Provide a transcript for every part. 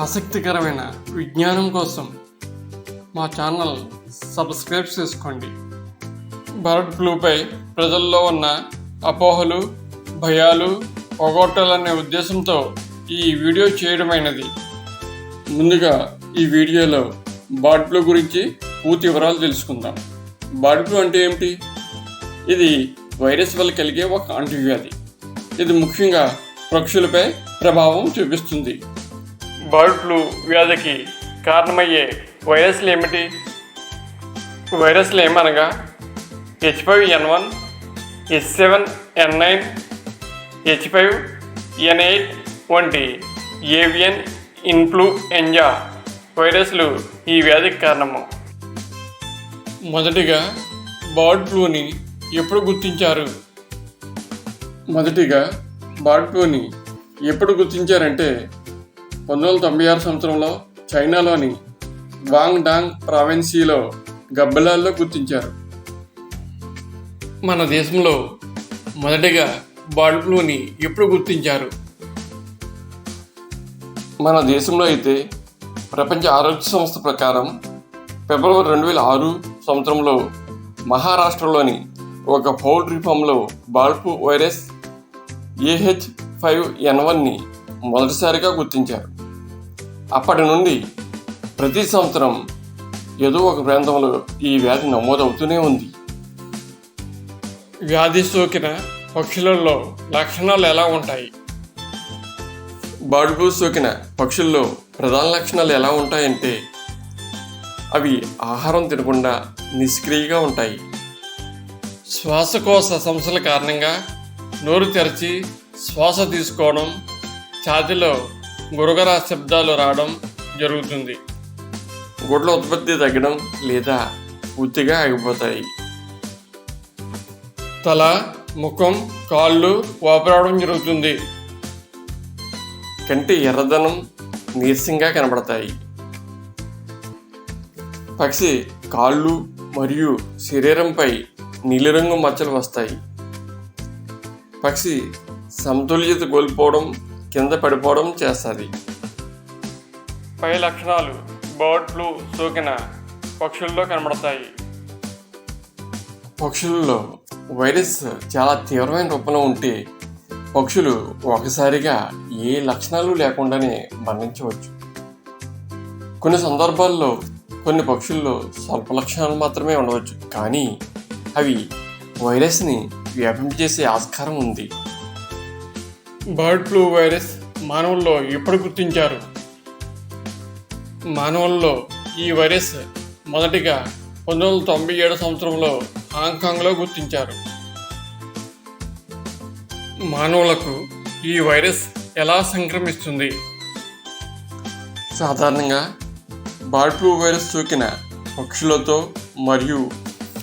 ఆసక్తికరమైన విజ్ఞానం కోసం మా ఛానల్ సబ్స్క్రైబ్ చేసుకోండి. బర్డ్ ఫ్లూపై ప్రజల్లో ఉన్న అపోహలు భయాలు పోగొట్టాలనే ఉద్దేశంతో ఈ వీడియో చేయడమైనది. ముందుగా ఈ వీడియోలో బర్డ్ ఫ్లూ గురించి పూర్తి వివరాలు తెలుసుకుందాం. బర్డ్ ఫ్లూ అంటే ఏమిటి? ఇది వైరస్ వల్ల కలిగే ఒక అంటువ్యాధి ఇది ముఖ్యంగా పక్షులపై ప్రభావం చూపిస్తుంది. బర్డ్ ఫ్లూ వ్యాధికి కారణమయ్యే వైరస్లు ఏమిటి? వైరస్లు ఏమనగా? H five N one H seven N nine H five N eight వంటి ఏవియన్ ఇన్ఫ్లుఎంజా వైరస్లు ఈ వ్యాధికి కారణము. మొదటిగా బర్డ్ ఫ్లూని ఎప్పుడు గుర్తించారు? మొదటిగా బర్డ్ ఫ్లూని ఎప్పుడు గుర్తించారంటే పంతొమ్మిది వందల తొంభై ఆరు సంవత్సరంలో చైనాలోని వాంగ్ డాంగ్ ప్రావిన్సీలో గబ్బలాల్లో గుర్తించారు. మన దేశంలో మొదటిగా బర్డ్ ఫ్లూని ఎప్పుడు గుర్తించారు? మన దేశంలో అయితే ప్రపంచ ఆరోగ్య సంస్థ ప్రకారం ఫిబ్రవరి రెండు వేల ఆరు సంవత్సరంలో మహారాష్ట్రలోని ఒక పౌల్ట్రీ ఫామ్లో బాల్పు virus A H five N వన్ని మొదటిసారిగా గుర్తించారు. అప్పటి నుండి ప్రతి సంవత్సరం ఏదో ఒక ప్రాంతంలో ఈ వ్యాధి నమోదవుతూనే ఉంది. వ్యాధి సోకిన పక్షులలో లక్షణాలు ఎలా ఉంటాయి? బర్డ్ ఫ్లూ సోకిన పక్షుల్లో ప్రధాన లక్షణాలు ఎలా ఉంటాయంటే అవి ఆహారం తినకుండా నిష్క్రియగా ఉంటాయి. శ్వాసకోశ సమస్యల కారణంగా నోరు తెరచి శ్వాస తీసుకోవడం ఛాతీలో గురగర శబ్దాలు రావడం జరుగుతుంది. గుడ్ల ఉత్పత్తి తగ్గడం లేదా పూర్తిగా ఆగిపోతాయి. తల ముఖం కాళ్ళు వాపరావడం జరుగుతుంది. కంటి ఎర్రదనం నీరసంగా కనబడతాయి. పక్షి కాళ్ళు మరియు శరీరంపై నీలిరంగు మచ్చలు వస్తాయి. పక్షి సమతుల్యత కోల్పోవడం కింద పడిపోవడం చేస్తుంది. పై లక్షణాలు బర్డ్ ఫ్లూ సోకిన పక్షుల్లో కనబడతాయి. పక్షుల్లో వైరస్ చాలా తీవ్రమైన రూపంలో ఉంటే పక్షులు ఒకసారిగా ఏ లక్షణాలు లేకుండానే మరణించవచ్చు. కొన్ని సందర్భాల్లో కొన్ని పక్షుల్లో స్వల్ప లక్షణాలు మాత్రమే ఉండవచ్చు. కానీ అవి వైరస్ని వ్యాపించేసే ఆస్కారం ఉంది. బర్డ్ ఫ్లూ వైరస్ మానవుల్లో ఎప్పుడు గుర్తించారు? మానవుల్లో ఈ వైరస్ మొదటిగా పంతొమ్మిది వందల తొంభై ఏడు సంవత్సరంలో హాంకాంగ్లో గుర్తించారు. మానవులకు ఈ వైరస్ ఎలా సంక్రమిస్తుంది? సాధారణంగా బర్డ్ ఫ్లూ వైరస్ సోకిన పక్షులతో మరియు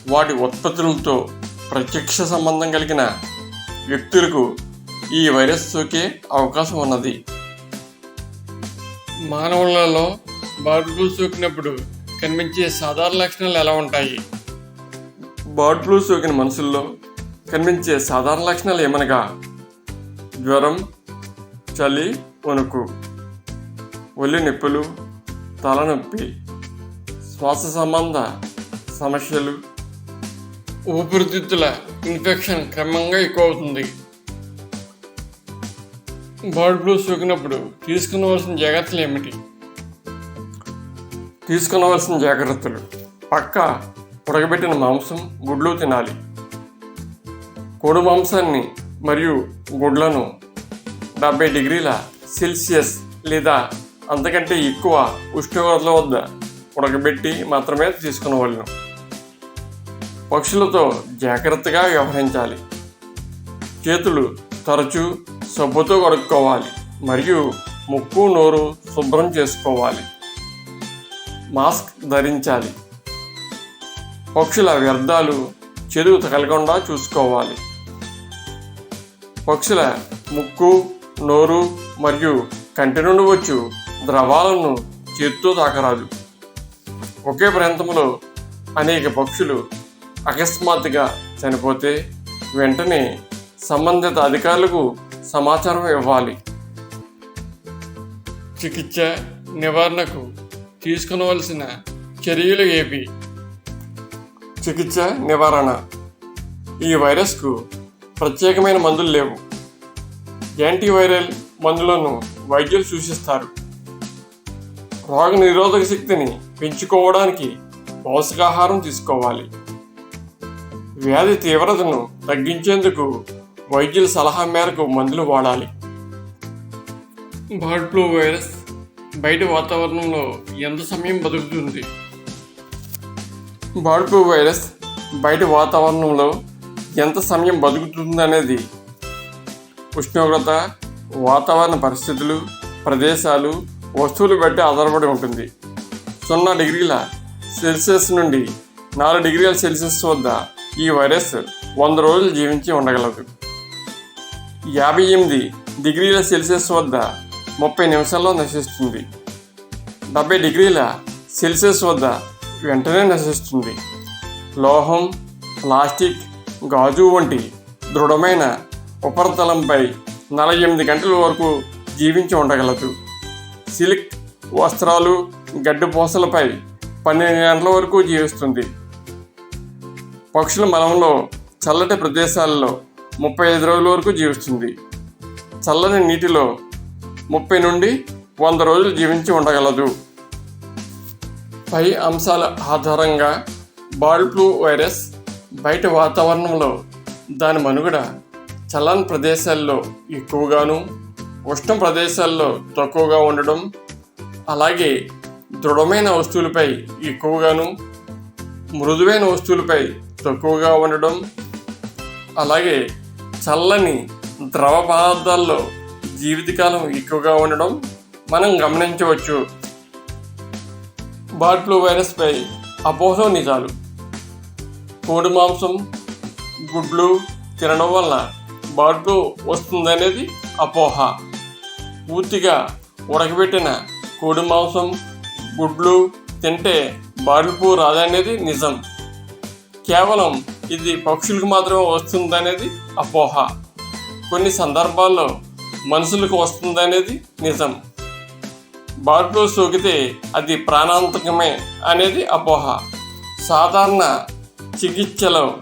వాటి ఉత్పత్తులతో ప్రత్యక్ష సంబంధం కలిగిన వ్యక్తులకు ఈ వైరస్ సోకే అవకాశం ఉన్నది. మానవులలో బర్డ్ ఫ్లూ సోకినప్పుడు కనిపించే సాధారణ లక్షణాలు ఎలా ఉంటాయి? బర్డ్ ఫ్లూ సోకిన మనుషుల్లో కనిపించే సాధారణ లక్షణాలు ఏమనగా? జ్వరం చలి వణుకు ఒళ్ళు నొప్పులు తలనొప్పి శ్వాస సంబంధ సమస్యలు. ఊపిరితిత్తుల ఇన్ఫెక్షన్ క్రమంగా ఎక్కువ అవుతుంది బర్డ్ ఫ్లూ సోకినప్పుడు తీసుకునవలసిన జాగ్రత్తలు ఏమిటి? తీసుకునవలసిన జాగ్రత్తలు. పక్క ఉడకబెట్టిన మాంసం గుడ్లు తినాలి. కోడి మాంసాన్ని మరియు గుడ్లను డెబ్బై డిగ్రీల సెల్సియస్ లేదా అంతకంటే ఎక్కువ ఉష్ణోగ్రతల వద్ద ఉడకబెట్టి మాత్రమే తీసుకునవలను. పక్షులతో జాగ్రత్తగా వ్యవహరించాలి. చేతులు తరచూ సబ్బుతో కడుక్కోవాలి మరియు ముక్కు నోరు శుభ్రం చేసుకోవాలి. మాస్క్ ధరించాలి. పక్షుల వ్యర్థాలు చెరువు తగలకుండా చూసుకోవాలి. పక్షుల ముక్కు నోరు మరియు కంటి నుండి వచ్చు ద్రవాలను చేత్తో తాకరాదు. ఒకే ప్రాంతంలో అనేక పక్షులు అకస్మాత్తుగా చనిపోతే వెంటనే సంబంధిత అధికారులకు సమాచారం ఇవ్వాలి. చికిత్స నివారణకు తీసుకునవలసిన చర్యలు ఏవి? చికిత్స నివారణ. ఈ వైరస్కు ప్రత్యేకమైన మందులు లేవు. యాంటీవైరల్ మందులను వైద్యులు సూచిస్తారు. రోగ నిరోధక శక్తిని పెంచుకోవడానికి పౌష్టికాహారం తీసుకోవాలి. వ్యాధి తీవ్రతను తగ్గించేందుకు వైద్యుల సలహా మేరకు మందులు వాడాలి. బర్డ్ ఫ్లూ వైరస్ బయట వాతావరణంలో ఎంత సమయం బతుకుతుంది? బర్డ్ ఫ్లూ వైరస్ బయట వాతావరణంలో ఎంత సమయం బతుకుతుంది అనేది ఉష్ణోగ్రత వాతావరణ పరిస్థితులు ప్రదేశాలు వస్తువులు బట్టి ఆధారపడి ఉంటుంది. సున్నా డిగ్రీల సెల్సియస్ నుండి నాలుగు డిగ్రీల సెల్సియస్ వద్ద ఈ వైరస్ వంద రోజులు జీవించి ఉండగలదు. యాభై ఎనిమిది డిగ్రీల సెల్సియస్ వద్ద ముప్పై నిమిషాల్లో నశిస్తుంది. డెబ్బై డిగ్రీల సెల్సియస్ వద్ద వెంటనే నశిస్తుంది. లోహం ప్లాస్టిక్ గాజు వంటి దృఢమైన ఉపరితలంపై నలభై ఎనిమిది గంటల వరకు జీవించి ఉండగలదు. సిల్క్ వస్త్రాలు గడ్డిపోసలపై పన్నెండు గంటల వరకు జీవిస్తుంది. పక్షుల మలంలో చల్లటి ప్రదేశాల్లో ముప్పై ఐదు రోజుల వరకు జీవిస్తుంది. చల్లని నీటిలో ముప్పై నుండి వంద రోజులు జీవించి ఉండగలదు. పై అంశాల ఆధారంగా బర్డ్ ఫ్లూ వైరస్ బయట వాతావరణంలో దాని మనుగడ చల్లని ప్రదేశాల్లో ఎక్కువగాను ఉష్ణ ప్రదేశాల్లో తక్కువగా ఉండడం అలాగే దృఢమైన వస్తువులపై ఎక్కువగాను మృదువైన వస్తువులపై తక్కువగా ఉండడం అలాగే చల్లని ద్రవ పదార్థాల్లో జీవితకాలం ఎక్కువగా ఉండడం మనం గమనించవచ్చు. బర్డ్ ఫ్లూ వైరస్పై అపోహ నిజాలు. కోడి మాంసం గుడ్లు తినడం వల్ల బర్డ్ ఫ్లూ వస్తుందనేది అపోహ. పూర్తిగా ఉడకబెట్టిన కోడి మాంసం గుడ్లు తింటే బర్డ్ ఫ్లూ రాదనేది నిజం. కేవలం ఇది పక్షులకు మాత్రమే వస్తుందనేది అపోహ. కొన్ని సందర్భాల్లో మనుషులకు వస్తుందనేది నిజం. బర్డ్ సోకితే అది ప్రాణాంతకమే అనేది అపోహ. సాధారణ చికిత్సలో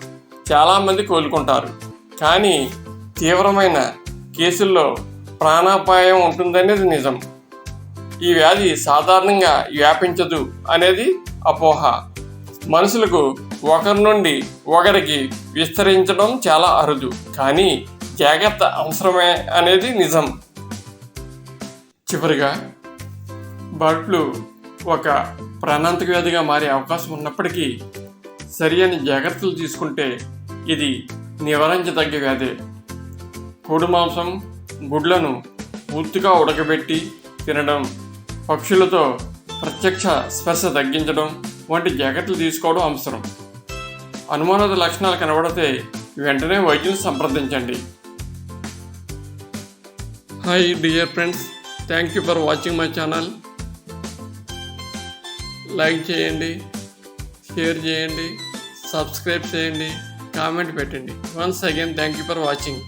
చాలామంది కోలుకుంటారు. కానీ తీవ్రమైన కేసుల్లో ప్రాణాపాయం ఉంటుందనేది నిజం. ఈ వ్యాధి సాధారణంగా వ్యాపించదు అనేది అపోహ. మనుషులకు ఒకరి నుండి ఒకరికి విస్తరించడం చాలా అరుదు కానీ జాగ్రత్త అవసరమే అనేది నిజం. చివరిగా బర్డ్ ఫ్లూ ఒక ప్రాణాంతక వ్యాధిగా మారే అవకాశం ఉన్నప్పటికీ సరి అయిన జాగ్రత్తలు తీసుకుంటే ఇది నివారించదగ్గ వ్యాధి. కోడి మాంసం గుడ్లను పూర్తిగా ఉడకబెట్టి తినడం పక్షులతో ప్రత్యక్ష స్పర్శ తగ్గించడం వంటి జాగ్రత్తలు తీసుకోవడం అవసరం. అనుమానిత లక్షణాలు కనబడితే వెంటనే వైద్యుని సంప్రదించండి. Hi dear friends thank you for watching my channel like చేయండి షేర్ చేయండి సబ్స్క్రైబ్ చేయండి కామెంట్ పెట్టండి. Once again thank you for watching